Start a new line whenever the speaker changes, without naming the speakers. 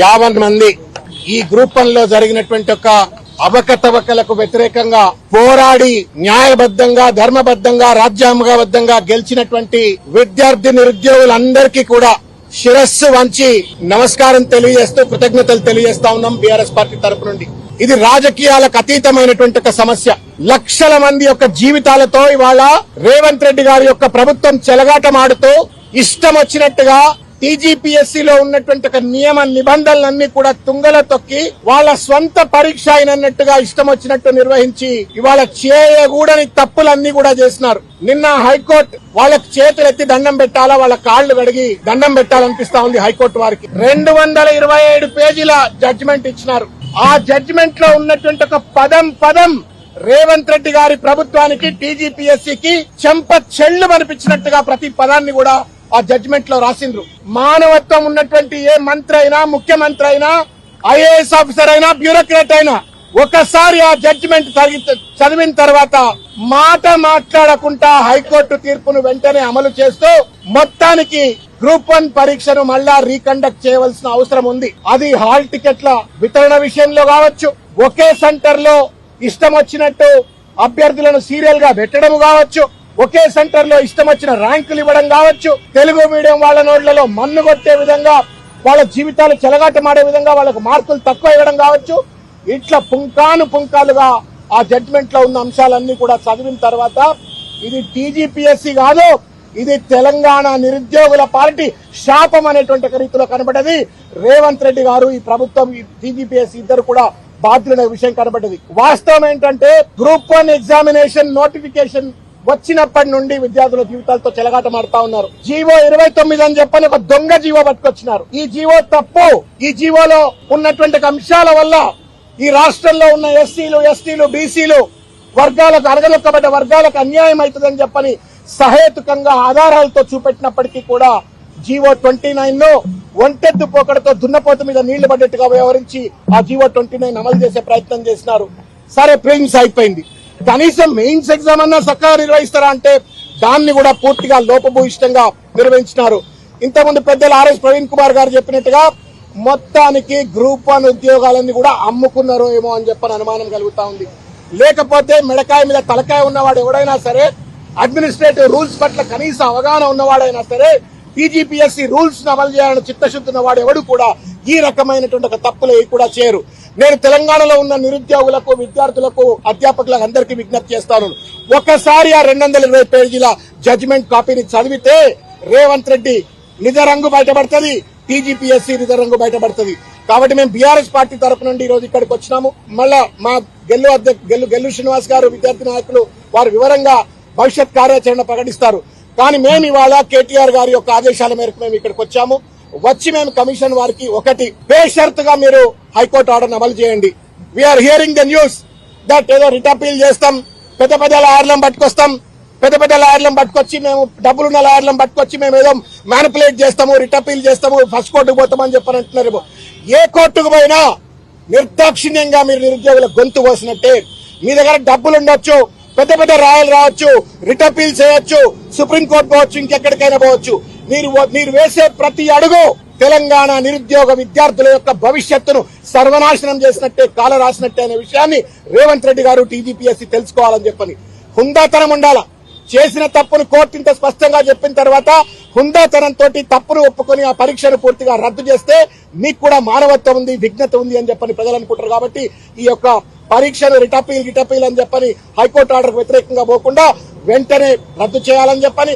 యాభై మంది ఈ గ్రూప్ వన్ జరిగినటువంటి ఒక అవకతవకలకు వ్యతిరేకంగా పోరాడి న్యాయబద్ధంగా ధర్మబద్ధంగా రాజ్యాంగబద్ధంగా గెలిచినటువంటి విద్యార్థి నిరుద్యోగులందరికీ కూడా శిరస్సు వంచి నమస్కారం తెలియజేస్తూ కృతజ్ఞతలు తెలియజేస్తా ఉన్నాం బీఆర్ఎస్ పార్టీ తరపు నుండి. ఇది రాజకీయాలకు అతీతమైనటువంటి ఒక సమస్య. లక్షల మంది యొక్క జీవితాలతో ఇవాళ రేవంత్ రెడ్డి గారి యొక్క ప్రభుత్వం చెలగాటమాడుతూ ఇష్టం వచ్చినట్టుగా టీజీపీఎస్సీలో ఉన్నటువంటి ఒక నియమ నిబంధనలన్నీ కూడా తుంగల తొక్కి వాళ్ళ స్వంత పరీక్ష అయినట్టుగా ఇష్టం వచ్చినట్టు నిర్వహించి ఇవాళ చేయకూడని తప్పులన్నీ కూడా చేసినారు. నిన్న హైకోర్టు వాళ్ళకి చేతులు ఎత్తి దండం పెట్టాలా? వాళ్ళ కాళ్ళు కడిగి దండం పెట్టాలనిపిస్తా ఉంది హైకోర్టు వారికి. రెండు వందల ఇరవై ఏడు పేజీల జడ్జిమెంట్ ఇచ్చినారు. ఆ జడ్జిమెంట్లో ఉన్నటువంటి ఒక పదం పదం రేవంత్ రెడ్డి గారి ప్రభుత్వానికి టీజీపీఎస్సీకి చెంప చెల్లు అనిపించినట్టుగా ప్రతి పదాన్ని కూడా ఆ జడ్జిమెంట్లో రాసిండ్రు. మానవత్వం ఉన్నటువంటి ఏ మంత్రి అయినా ముఖ్యమంత్రి అయినా ఐఏఎస్ ఆఫీసర్ అయినా బ్యూరోక్రాట్ అయినా ఒకసారి ఆ జడ్జిమెంట్ చదివిన తర్వాత మాట మాట్లాడకుండా హైకోర్టు తీర్పును వెంటనే అమలు చేస్తూ మొత్తానికి గ్రూప్ వన్ పరీక్షను మళ్ళా రీకండక్ట్ చేయవలసిన అవసరం ఉంది. అది హాల్ టికెట్ల వితరణ విషయంలో కావచ్చు ఒకే సెంటర్లో ఇష్టం వచ్చినట్టు అభ్యర్థులను సీరియల్గా పెట్టడం కావచ్చు ఒకే సెంటర్లో ఇష్టం వచ్చిన ర్యాంకులు ఇవ్వడం కావచ్చు తెలుగు మీడియం వాళ్ళ నోట్లలో మన్ను కొట్టే విధంగా వాళ్ళ జీవితాలు చెలగాటమాడే విధంగా వాళ్ళకు మార్కులు తక్కువ ఇవ్వడం కావచ్చు. ఇట్లా పుంకాను పుంకాలుగా ఆ జడ్జ్మెంట్లో ఉన్న అంశాలన్నీ కూడా చదివిన తర్వాత ఇది టీజీపీఎస్సీ కాదు ఇది తెలంగాణ నిరుద్యోగుల పార్టీ శాపం అనేటువంటి రీతిలో కనబడ్డది. రేవంత్ రెడ్డి గారు ఈ ప్రభుత్వం ఈ టీజీపీఎస్సీ ఇద్దరు కూడా బాధ్యులనే విషయం కనబడ్డది. వాస్తవం ఏంటంటే గ్రూప్ వన్ ఎగ్జామినేషన్ నోటిఫికేషన్ వచ్చినప్పటి నుండి విద్యార్థుల జీవితాలతో చెలగాటమాడుతా ఉన్నారు. జీవో ఇరవై తొమ్మిది అని చెప్పని ఒక దొంగ జీవో పట్టుకొచ్చినారు. ఈ జీవో తప్పు. ఈ జీవోలో ఉన్నటువంటి అంశాల వల్ల ఈ రాష్ట్రంలో ఉన్న ఎస్సీలు ఎస్టీలు బీసీలు వర్గాలకు అరగలొక్కబడ్డ వర్గాలకు అన్యాయం అవుతుందని చెప్పని సహేతుకంగా ఆధారాలతో చూపెట్టినప్పటికీ కూడా జీవో ట్వంటీ నైన్లో ఒంటెద్దు పోకడతో దున్నపోత మీద నీళ్ళు పడ్డట్టుగా వ్యవహరించి ఆ జీవో ట్వంటీ నైన్ అమలు చేసే ప్రయత్నం చేసినారు. సరే ప్రిన్స్ అయిపోయింది కనీసం మెయిన్స్ ఎగ్జామ్ అన్నా చక్కగా నిర్వహిస్తారా అంటే దాన్ని కూడా పూర్తిగా లోపభూయిష్టంగా నిర్వహించినారు. ఇంతకుముందు పెద్దలు ఆర్ఎస్ ప్రవీణ్ కుమార్ గారు చెప్పినట్టుగా మొత్తానికి గ్రూప్ వన్ ఉద్యోగాలన్నీ కూడా అమ్ముకున్నారో ఏమో అని చెప్పని అనుమానం కలుగుతా ఉంది. లేకపోతే మెడకాయ మీద తలకాయ ఉన్నవాడు ఎవడైనా సరే అడ్మినిస్ట్రేటివ్ రూల్స్ పట్ల కనీస అవగాహన ఉన్నవాడైనా సరే టీజీపీఎస్సీ రూల్స్ అమలు చేయాలని చిత్తశుద్ధి ఉన్నవాడు ఎవడు కూడా ఈ రకమైనటువంటి ఒక తప్పులు కూడా చేయరు. నేను తెలంగాణలో ఉన్న నిరుద్యోగులకు విద్యార్థులకు అధ్యాపకులకు అందరికీ విజ్ఞప్తి చేస్తాను. ఒకసారి ఆ రెండు వందల ఇరవై పేజీల జడ్జిమెంట్ కాపీని చదివితే రేవంత్ రెడ్డి నిజ రంగు బయటపడుతుంది టీజీపీఎస్సీ నిజ రంగు బయటపడుతుంది. కాబట్టి మేము బీఆర్ఎస్ పార్టీ తరపు నుండి ఈ రోజు ఇక్కడికి వచ్చినాము. మళ్ళా మా గెల్లు అధ్యక్ష గెల్లు గెల్లు శ్రీనివాస్ గారు విద్యార్థి నాయకులు వారు వివరంగా భవిష్యత్ కార్యాచరణ ప్రకటిస్తారు. కానీ మేము ఇవాళ కేటీఆర్ గారి యొక్క ఆదేశాల మేరకు మేము ఇక్కడికి వచ్చాము. వచ్చి మేము కమిషన్ వారికి ఒకటి బేషరతుగా మీరు హైకోర్టు ఆర్డర్ అమలు చేయండి. We are hearing the news that ఏదో రిట్ అపీల్ చేస్తాం పెద్ద పెద్ద లాయర్లను పట్టుకొస్తాం పెద్ద పెద్ద లాయర్లను పట్టుకొచ్చి మేము డబ్బులున్న లాయర్లను పట్టుకొచ్చి మేము ఏదో మ్యానిపులేట్ చేస్తాము రిట్ అపీల్ చేస్తాము ఫస్ట్ కోర్టుకు పోతామని చెప్పని అంటున్నారు. ఏ కోర్టుకు పోయినా నిర్దాక్షిణ్యంగా మీరు నిరుద్యోగుల గొంతు పోసినట్టే మీ దగ్గర డబ్బులు ఉండొచ్చు పెద్ద పెద్ద రాయలు రావచ్చు రిట్ అపీల్ చేయొచ్చు సుప్రీంకోర్టు పోవచ్చు ఇంకెక్కడికైనా పోవచ్చు. మీరు మీరు వేసే ప్రతి అడుగు తెలంగాణ నిరుద్యోగ విద్యార్థుల యొక్క భవిష్యత్తును సర్వనాశనం చేసినట్టే కాల రాసినట్టే అనే విషయాన్ని రేవంత్ రెడ్డి గారు టీజీపీఎస్సీ తెలుసుకోవాలని చెప్పని. హుందాతనం ఉండాలా? చేసిన తప్పును కోర్టు ఇంత స్పష్టంగా చెప్పిన తర్వాత హుందాతనంతో తప్పును ఒప్పుకొని ఆ పరీక్షను పూర్తిగా రద్దు చేస్తే మీకు కూడా మానవత్వం ఉంది విఘ్నత ఉంది అని చెప్పని ప్రజలు అనుకుంటారు కాబట్టి ఈ యొక్క పరీక్షను రిటపీల్ రిటపీల్ అని చెప్పని హైకోర్టు ఆర్డర్ వ్యతిరేకంగా పోకుండా వెంటనే రద్దు చేయాలని చెప్పని